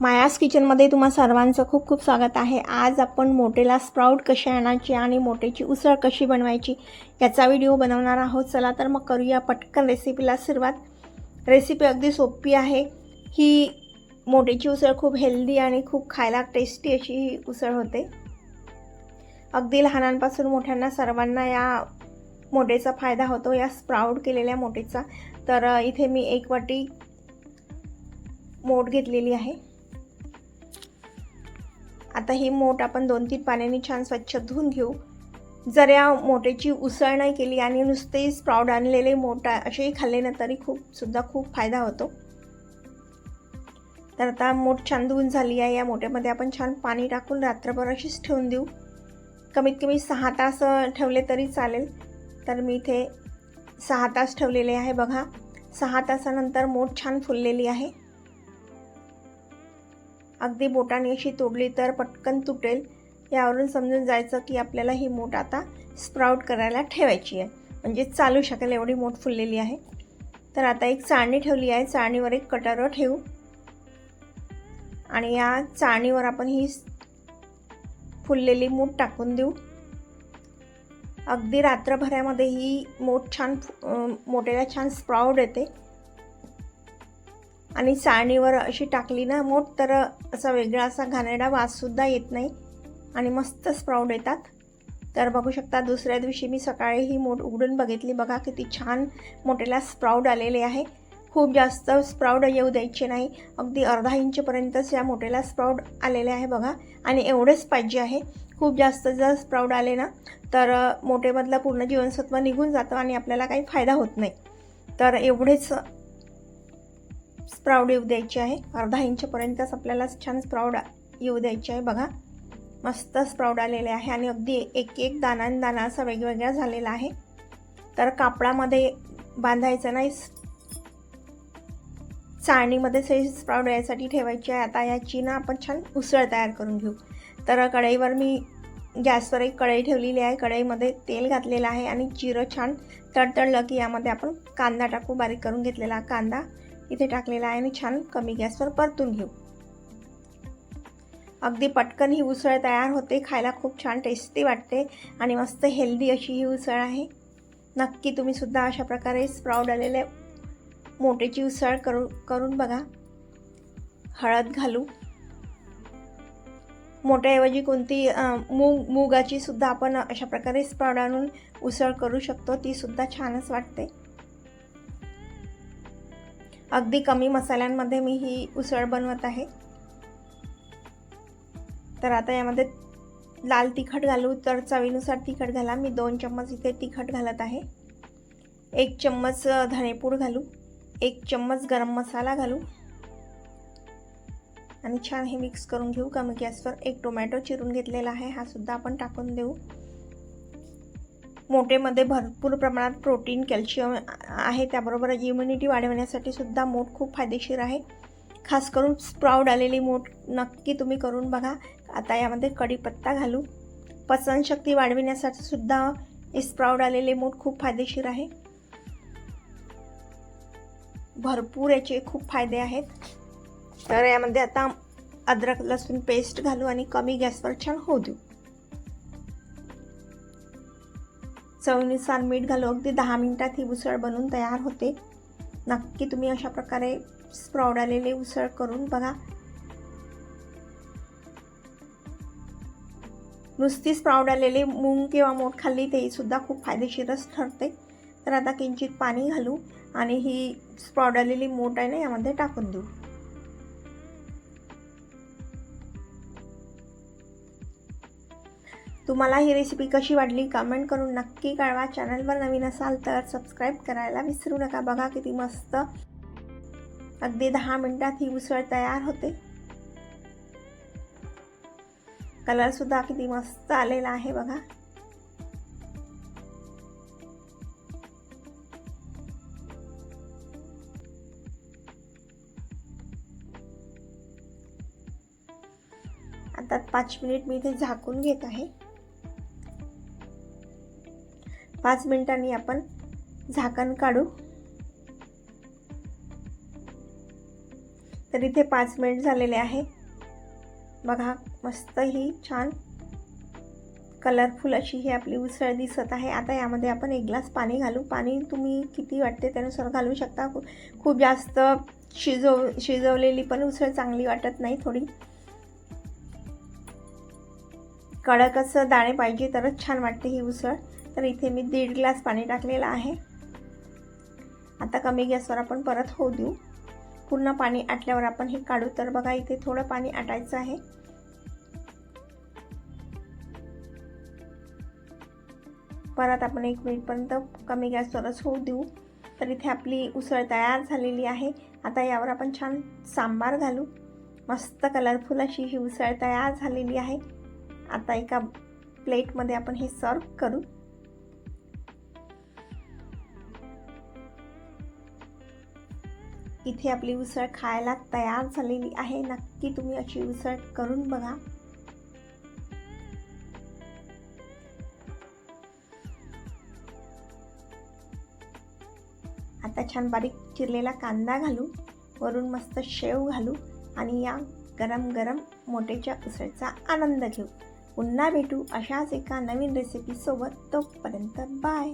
मायास किचनमध्ये तुम्हा सर्वांचं खूप खूप स्वागत आहे. आज आपण मोटेला स्प्राऊट कशी आणायची आणि मोटेची उसळ कशी बनवायची याचा व्हिडिओ बनवणार आहोत. चला तर मग करूया पटकन रेसिपीला सुरुवात. रेसिपी अगदी सोपी आहे. ही मोटेची उसळ खूप हेल्दी आणि खूप खायला टेस्टी अशी ही उसळ होते. अगदी लहानांपासून मोठ्यांना सर्वांना या मोटेचा फायदा होतो या स्प्राऊट केलेल्या मोटेचा. तर इथे मी एक वाटी मोठ घेतलेली आहे. आता ही मोठ आपण दोन तीन पाण्याने छान स्वच्छ धुवून घेऊ. जर या मोठेची उसळ नाही केली आणि नुसते स्प्राऊट आणलेले मोठा असेही खाल्ले ना तरी खूप सुद्धा खूप फायदा होतो. तर आता मोठ छान धुवून झाली आहे. या मोठ्यामध्ये आपण छान पाणी टाकून रात्रभर अशीच ठेवून देऊ. कमीत कमी सहा तास ठेवले तरी चालेल. तर मी इथे सहा तास ठेवलेले आहे बघा. सहा तासानंतर मोठ छान फुललेली आहे. अगदी बोटाने अशी तोडली तर पटकन तुटेल. यावरून समजून जायचं की आपल्याला ही मोठ आता स्प्राऊट करायला ठेवायची आहे. म्हणजे चालू शकेल एवढी मोठ फुललेली आहे. तर आता एक चाळणी ठेवली आहे. चाळणीवर एक कटारं ठेवू. आणि या चाळणीवर आपण ही फुललेली मूठ टाकून देऊ. अगदी रात्रभरामध्ये ही मोठ छान अं, मोठ्याला छान स्प्राऊड येते. आणि चाळणीवर अशी टाकली ना मोठ तर असा वेगळा असा घाणेरडा वाससुद्धा येत नाही आणि मस्त स्प्राऊड येतात. तर बघू शकता दुसऱ्या दिवशी मी सकाळी ही मोठ उघडून बघितली. बघा किती छान मोठेला स्प्राऊड आलेले आहे. खूप जास्त स्प्राऊड येऊ द्यायचे नाही. अगदी अर्धा इंचपर्यंतच या मोठेला स्प्राऊड आलेले आहे बघा. आणि एवढेच पाहिजे आहे. खूप जास्त जर स्प्राऊड आले ना तर मोठेमधलं पूर्ण जीवनसत्व निघून जातं आणि आपल्याला काही फायदा होत नाही. तर एवढेच स्प्राऊड येऊ द्यायची आहे. अर्धा इंचपर्यंतच आपल्याला छान स्प्राऊड येऊ द्यायची आहे. बघा मस्त स्प्राऊड आलेले आहे आणि अगदी एक एक दाना दाना असा वेगवेगळा झालेला आहे. तर कापडामध्ये बांधायचं नाही. चाळणीमध्ये हे स्प्राऊड यासाठी ठेवायची आहे. आता याची ना आपण छान उसळ तयार करून घेऊ. तर कढईवर मी गॅसवर एक कढई ठेवलेली आहे. कढईमध्ये तेल घातलेलं आहे आणि जिरं छान तडतडलं की यामध्ये आपण कांदा टाकू. बारीक करून घेतलेला कांदा. इथे टाकलेला आहे आणि छान कमी गॅसवर परतून घेऊ. अगदी पटकन ही उसळ तयार होते खायला खूप छान टेस्टी वाटते आणि मस्त हेल्दी अशी ही उसळ आहे. नक्की तुम्ही सुद्धा अशा प्रकारे स्प्राऊड आलेले मोठेची उसळ करू करून बघा. हळद घालू. मोठ्याऐवजी कोणती मूग मुगाची सुद्धा आपण अशा प्रकारे स्प्राऊड आणून उसळ करू शकतो ती सुद्धा छानच वाटते. अगदी कमी मसाल्यांमध्ये मी ही उसळ बनवत आहे. तर आता यामध्ये लाल तिखट घालू तर चवीनुसार तिखट घाला. मी दोन चम्मच इथे तिखट घालत आहे. एक चम्मच धनेपूड धणेपूड घालू. एक चम्मच गरम मसाला घालू. आणि छान हे मिक्स करून घेऊ. कमी गॅसवर एक टोमॅटो चिरून घेतलेला आहे. हा सुद्धा आपण टाकून देऊ. मोठेमध्ये भरपूर प्रमाणात प्रोटीन कॅल्शियम आहे. त्याबरोबर इम्युनिटी वाढवण्यासाठी सुद्धा मोठ खूप फायदेशीर आहे. खास करून स्प्राऊड आलेली मोठ नक्की तुम्ही करून बघा. आता यामध्ये कढीपत्ता घालू. पचनशक्ती वाढविण्यासाठी सुद्धा स्प्राऊड आलेले मोठ खूप फायदेशीर आहे. भरपूर याचे खूप फायदे आहेत. तर यामध्ये आता अद्रक लसूण पेस्ट घालू आणि कमी गॅसवर छान होऊ देऊ. चवीनुसार मीठ घालू. अगदी दहा मिनटात ही उसळ बनवून तयार होते. नक्की तुम्ही अशा प्रकारे स्प्राऊड उसळ करून बघा. नुसती स्प्राऊड मूंग किंवा मोठ खाल्ली ते सुद्धा खूप फायदेशीरच ठरते. तर आता किंचित पाणी घालू आणि ही स्प्राऊड मोठ आहे ना यामध्ये टाकून देऊ. तुम्हाला ही रेसिपी कशी वाटली कमेंट करून नक्की कळवा. चॅनलवर नवीन असाल तर सबस्क्राईब करायला विसरू नका. बघा किती मस्त. अगदी दहा मिनटात ही उसळ तयार होते. कलरसुद्धा किती मस्त आलेला आहे बघा. आता पाच मिनिट मी इथे झाकून घेत आहे. पाच मिनिटांनी आपण झाकण काढू. तर इथे पाच मिनिट झालेले आहे. बघा मस्त ही छान कलरफुल अशी ही आपली उसळ दिसत आहे. आता यामध्ये आपण एक ग्लास पाणी घालू. पाणी तुम्ही किती वाटते त्यानुसार घालू शकता. खूप जास्त शिजव शिजवलेली पण उसळ चांगली वाटत नाही थोडी. कडकच दाणे पाहिजे तरच छान वाटते ही उसळ. तर इथे मी दीड ग्लास पाणी टाकलेलं आहे. आता कमी गॅसवर आपण परत होऊ देऊ. पूर्ण पाणी आटल्यावर आपण हे काढू. तर बघा इथे थोडं पाणी आटायचं आहे. परत आपण एक मिनिटपर्यंत कमी गॅसवरच होऊ देऊ. तर इथे आपली उसळ तयार झालेली आहे. आता यावर आपण छान सांबार घालू. मस्त कलरफुल अशी ही उसळ तयार झालेली आहे. आता एका प्लेटमध्ये आपण हे सर्व करू. इथे आपली उसळ खायला तयार झालेली आहे. नक्की तुम्ही अशी उसळ करून बघा. आता छान बारीक चिरलेला कांदा घालू वरून मस्त शेव घालू आणि या गरम गरम मोठेच्या उसळचा आनंद घेऊ. पुन्हा भेटू अशाच एका नवीन रेसिपीसोबत तोपर्यंत बाय